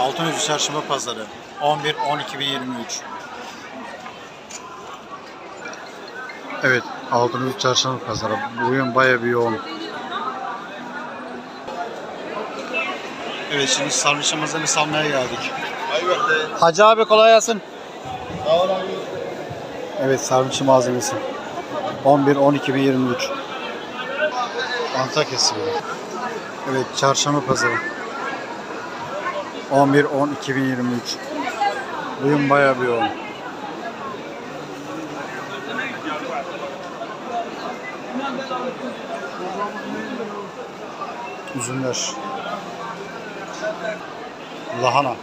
Altınözü Çarşamba Pazarı 11-12-2023 Evet Altınözü Çarşamba Pazarı bugün baya bir yoğun. Evet şimdi sarmışımızı salmaya geldik. Hacı abi kolay gelsin. Evet sarmışı malzemesi. 11-12-2023 Antakya Sivri. Evet çarşamba pazarı. 11-10-2023 Bugün bayağı bir yoğun. Üzümler. Lahana.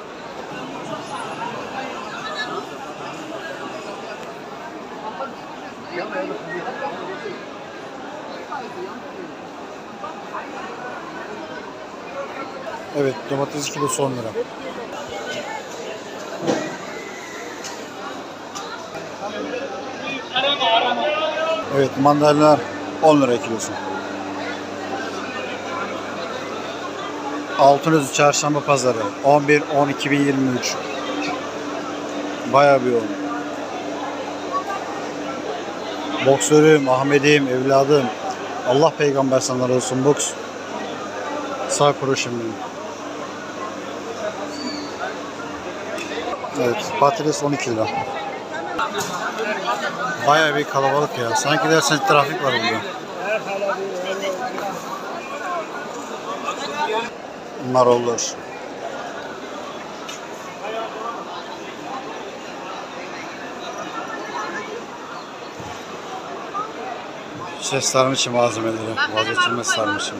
Evet domates kilosu 10 lira. Evet mandalina 10 lira kilosu. Altınözü Çarşamba Pazarı 11-10-2023 Bayağı bir yoğun. Boksörüm, Ahmet'im, evladım. Allah peygamber sana olsun boks. Sağ kuruşum benim. Evet, patates 12 lira. Bayağı bir kalabalık ya. Sanki dersen trafik var burada. Marollar. Şey sarmışım malzemeleri. Vazgeçilmez sarmışım.